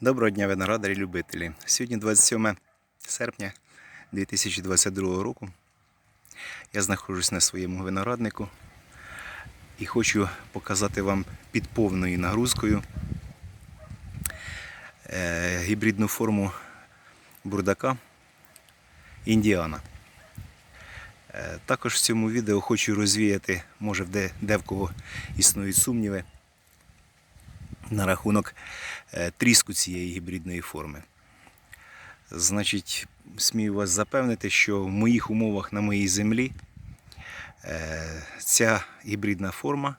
Доброго дня, виноградарі любителі. Сьогодні 27 серпня 2022 року. Я знаходжусь на своєму винограднику і хочу показати вам під повною нагрузкою е, гібридну форму бурдака Індіана. Е, Також в цьому відео хочу розвіяти, може де, де в кого існують сумніви на рахунок е, тріску цієї гібридної форми. Значить, смію вас запевнити, що в моїх умовах на моїй землі е, ця гібридна форма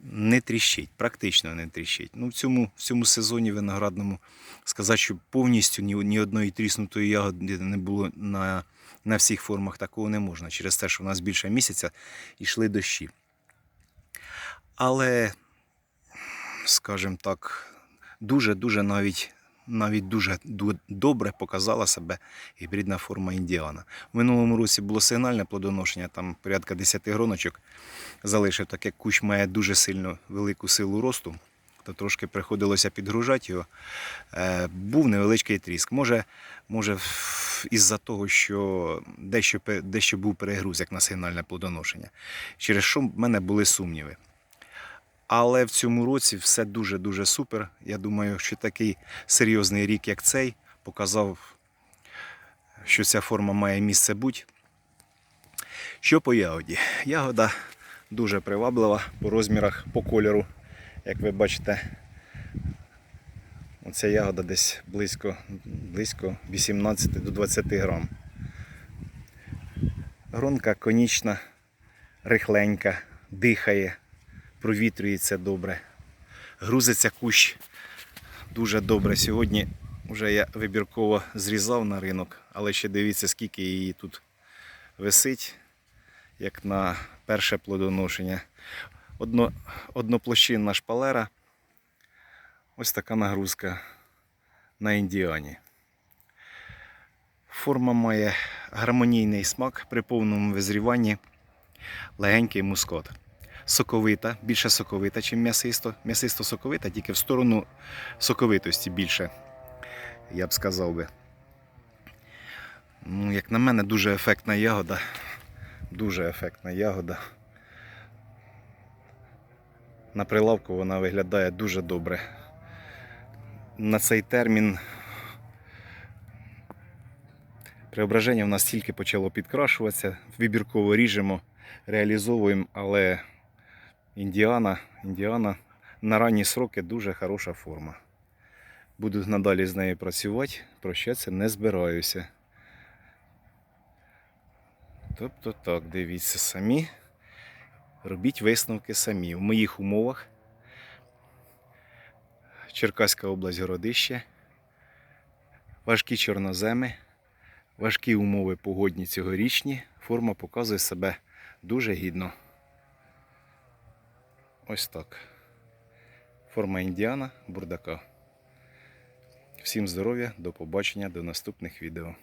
не тріщить, практично не тріщить. Ну, в, цьому, в цьому сезоні виноградному сказати, що повністю ні, ні одної тріснутої ягоди не було на, на всіх формах, такого не можна. Через те, що в нас більше місяця йшли дощі. Але скажімо так, дуже-дуже навіть навіть дуже добре показала себе гібридна форма індіана. В минулому році було сигнальне плодоношення, там порядка 10 гроночок залишив, так як кущ має дуже сильно велику силу росту, то трошки приходилося підгружати його. Е, був невеличкий тріск. Може, може із-за того, що дещо, дещо був перегруз, як на сигнальне плодоношення, через що в мене були сумніви. Але в цьому році все дуже-дуже супер. Я думаю, що такий серйозний рік, як цей, показав, що ця форма має місце бути. Що по ягоді? Ягода дуже приваблива по розмірах, по кольору. Як ви бачите, оця ягода десь близько, близько 18 до 20 грам. Гронка конічна, рихленька, дихає провітрюється добре. Грузиться кущ дуже добре. Сьогодні вже я вибірково зрізав на ринок, але ще дивіться, скільки її тут висить, як на перше плодоношення. Одно, одноплощинна шпалера. Ось така нагрузка на індіані. Форма має гармонійний смак при повному визріванні, легенький мускот соковита, більше соковита, ніж м'ясисто. М'ясисто соковита, тільки в сторону соковитості більше, я б сказав би. Ну, як на мене, дуже ефектна ягода. Дуже ефектна ягода. На прилавку вона виглядає дуже добре. На цей термін преображення в нас тільки почало підкрашуватися, вибірково ріжемо, реалізовуємо, але Індіана, Індіана на ранні сроки дуже хороша форма. Буду надалі з нею працювати, прощатися не збираюся. Тобто так, дивіться самі. Робіть висновки самі. В моїх умовах Черкаська область городище, важкі чорноземи, важкі умови погодні цьогорічні. Форма показує себе дуже гідно. Ось так. Форма індіана, бурдака. Всім здоров'я, до побачення, до наступних відео.